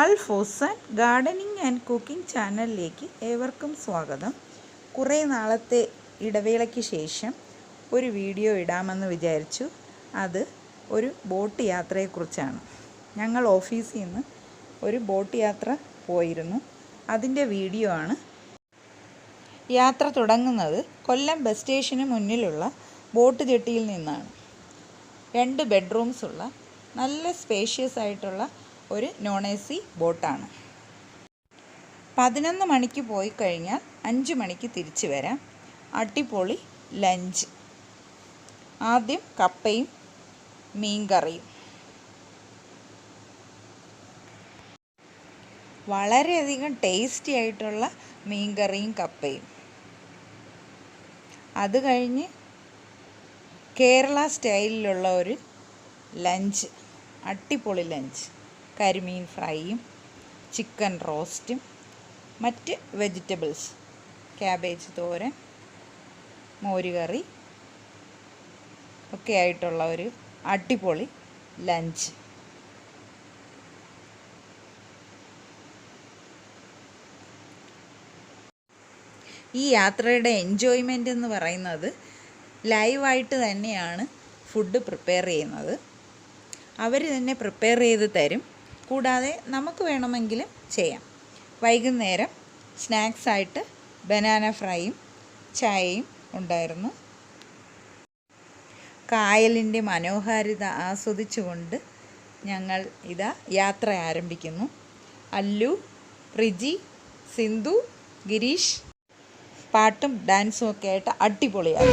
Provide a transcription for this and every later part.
അൽഫോസൻ gardening and cooking ചാനലിലേക്ക് ഏവർക്കും സ്വാഗതം. കുറേ നാളത്തെ ഇടവേളയ്ക്ക് ശേഷം ഒരു വീഡിയോ ഇടാമെന്ന് വിചാരിച്ചു. അത് ഒരു ബോട്ട് യാത്രയെക്കുറിച്ചാണ്. ഞങ്ങൾ ഓഫീസിൽ നിന്ന് ഒരു ബോട്ട് യാത്ര പോയിരുന്നു. അതിന്റെ വീഡിയോ ആണ്. യാത്ര തുടങ്ങുന്നത് കൊല്ലം ബസ് സ്റ്റേഷന് മുന്നിലുള്ള ബോട്ട് ജെട്ടിയിൽ നിന്നാണ്. രണ്ട് ബെഡ്റൂംസ് ഉള്ള നല്ല സ്പേഷ്യസ് ആയിട്ടുള്ള ഒരു നോൺ എ സി ബോട്ടാണ്. പതിനൊന്ന് മണിക്ക് പോയി കഴിഞ്ഞാൽ അഞ്ച് മണിക്ക് തിരിച്ചു വരാം. അടിപൊളി ലഞ്ച്. ആദ്യം കപ്പയും മീൻകറിയും. വളരെയധികം ടേസ്റ്റി ആയിട്ടുള്ള മീൻകറിയും കപ്പയും. അത് കഴിഞ്ഞ് കേരള സ്റ്റൈലിലുള്ള ഒരു ലഞ്ച്. അടിപൊളി ലഞ്ച്. കരിമീൻ ഫ്രൈയും ചിക്കൻ റോസ്റ്റും മറ്റ് വെജിറ്റബിൾസ്. ക്യാബേജ് തോരൻ മോരുകറി ഒക്കെ ആയിട്ടുള്ള ഒരു അടിപൊളി ലഞ്ച്. ഈ യാത്രയുടെ എൻജോയ്മെന്റ് എന്ന് പറയുന്നത് ലൈവായിട്ട് തന്നെയാണ് ഫുഡ് പ്രിപ്പയർ ചെയ്യുന്നത്. അവർ തന്നെ പ്രിപ്പയർ ചെയ്ത് തരും. കൂടാതെ നമുക്ക് വേണമെങ്കിലും ചെയ്യാം. വൈകുന്നേരം സ്നാക്സായിട്ട് ബനാന ഫ്രൈയും ചായയും ഉണ്ടായിരുന്നു. കായലിന്റെ മനോഹാരിത ആസ്വദിച്ചുകൊണ്ട് ഞങ്ങൾ ഇതാ യാത്ര ആരംഭിക്കുന്നു. അല്ലു റിജി സിന്ധു ഗിരീഷ് പാട്ടും ഡാൻസും ഒക്കെ ആയിട്ട് അടിപൊളിയാണ്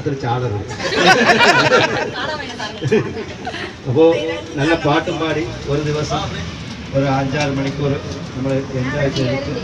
വെള്ളത്തിൽ ചാടരുത് അപ്പോൾ നല്ല പാട്ടും പാടി ഒരു ദിവസം ഒരു അഞ്ചാറ് മണിക്കൂർ നമ്മൾ എൻജോയ് ചെയ്തിട്ട്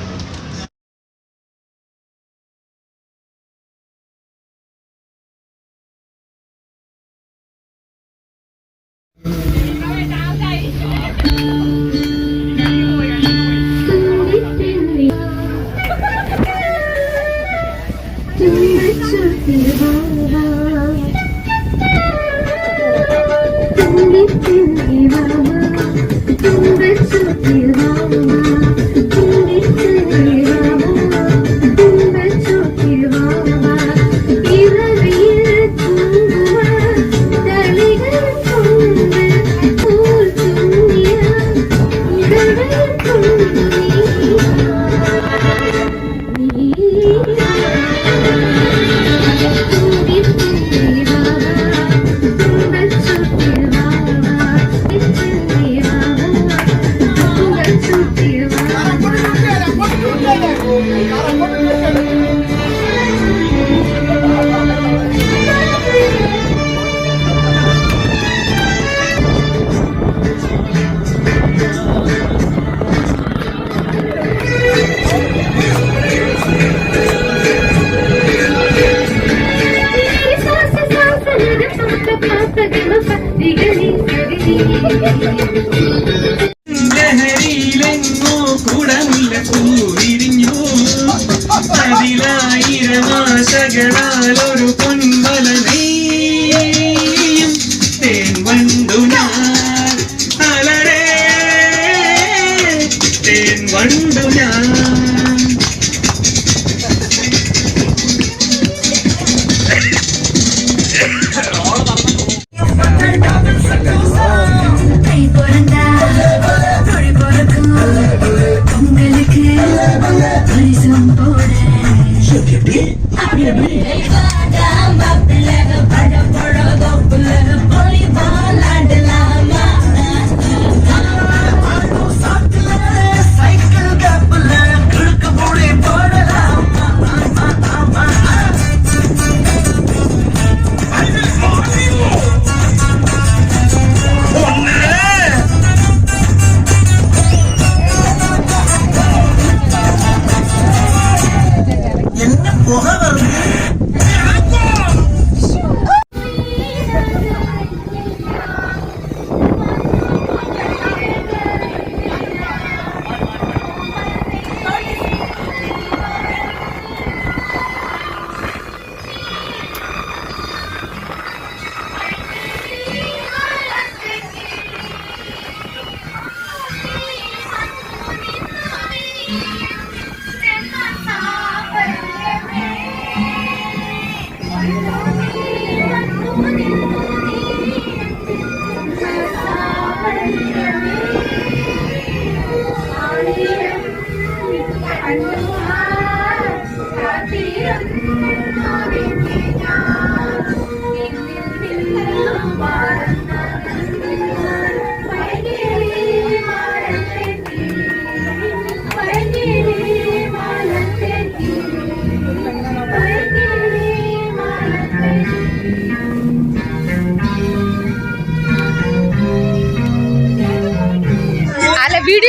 Airbnb.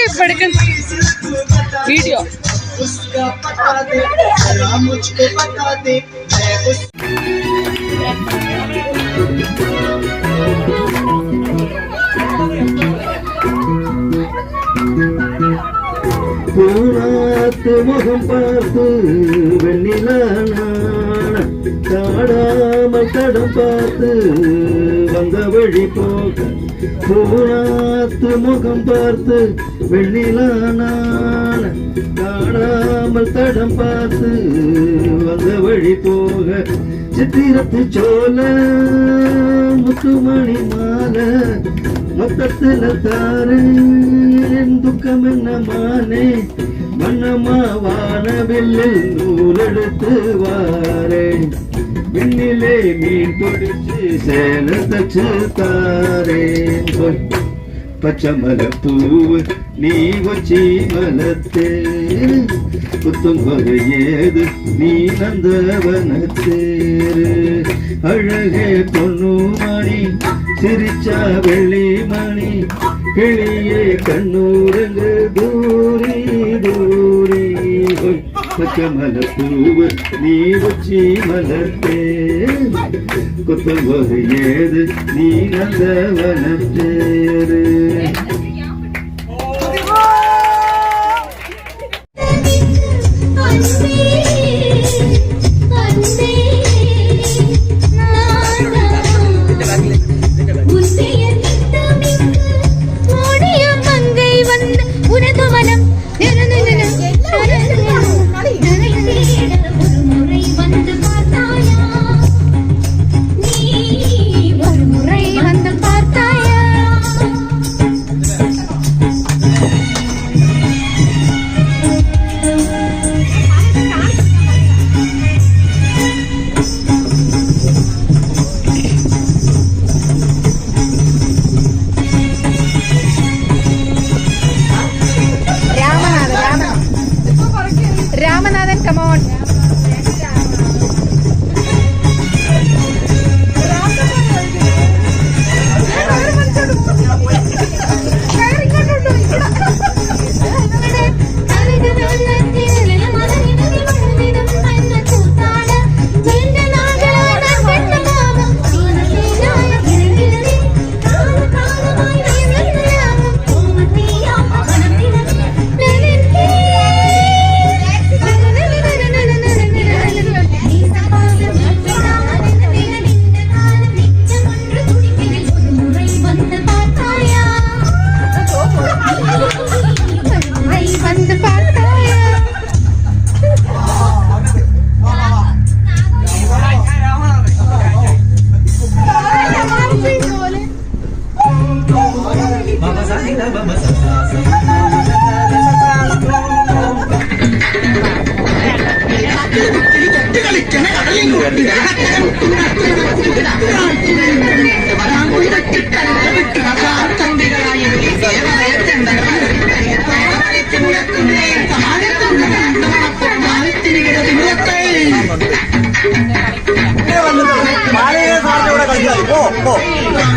இப்போ எடுக்க வீடியோ பூராத்து முகம் பார்த்து வெண்ணிலான காடாமல் கடம் பார்த்து வந்த வழி போக பூனாத்து முகம் பார்த்து வெண்ணிலான காணாமல் தடம் பார்த்து வந்த வழி போக சித்திரத்து சோல முத்துமணி மால மொத்தத்துல தாரு என் துக்கம் என்ன மானே? மன்னம்மா வானவில்லில் நூலெடுத்து வாரேன். விண்ணிலே மீன் பிடிச்சு சேல தச்சு தாரேன் போய் பச்சை மலப்பூவு நீ வச்சி மலத்தே புத்தும் ஏது நீ நந்தவனத்தேரு அழகே பொண்ணு மணி சிரிச்சா வெள்ளி மணி. கிளியே கண்ணூரங்கு தூரி தூரி. கொத்தமல பூவு நீ வச்சி மலர்த்தே கொத்தமலை ஏது நீ நந்த வனப்பேரு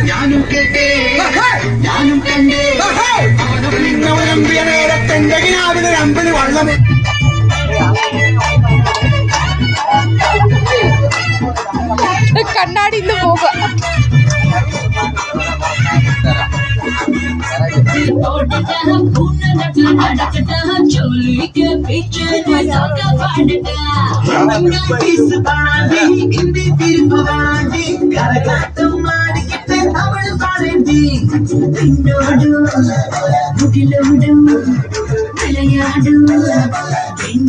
ഞാനും കേട്ടേ ഞാനും കണ്ടേ നിന്നവരമ്പിയ നേരത്തെ അമ്പിന് വള്ളം பாடட்டா சொல்லிக்க பிச்சது சோக பாடட்டா பீசு பாடி கிண்டி திருப்பு வாடி கரகாட்டம் மாடிக்கிட்டு தமிழ் பாடண்டி பின்னோடு முகிலோடு விளையாடு பின்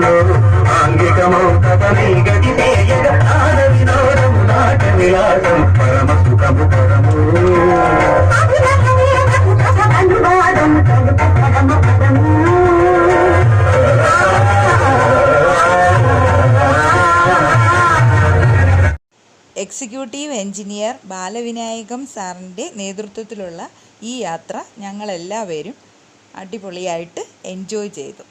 ఊళ్ళో ఆంగికమో కథమీ గతి తేయగ ఆడ వినోదము నాట విలాసం పరమ సుఖము పరము എക്സിക്യൂട്ടീവ് എഞ്ചിനീയർ ബാലവിനായകം സാറിന്റെ നേതൃത്വത്തിലുള്ള ഈ യാത്ര ഞങ്ങളെല്ലാവരും അടിപൊളിയായിട്ട് എൻജോയ് ചെയ്തു.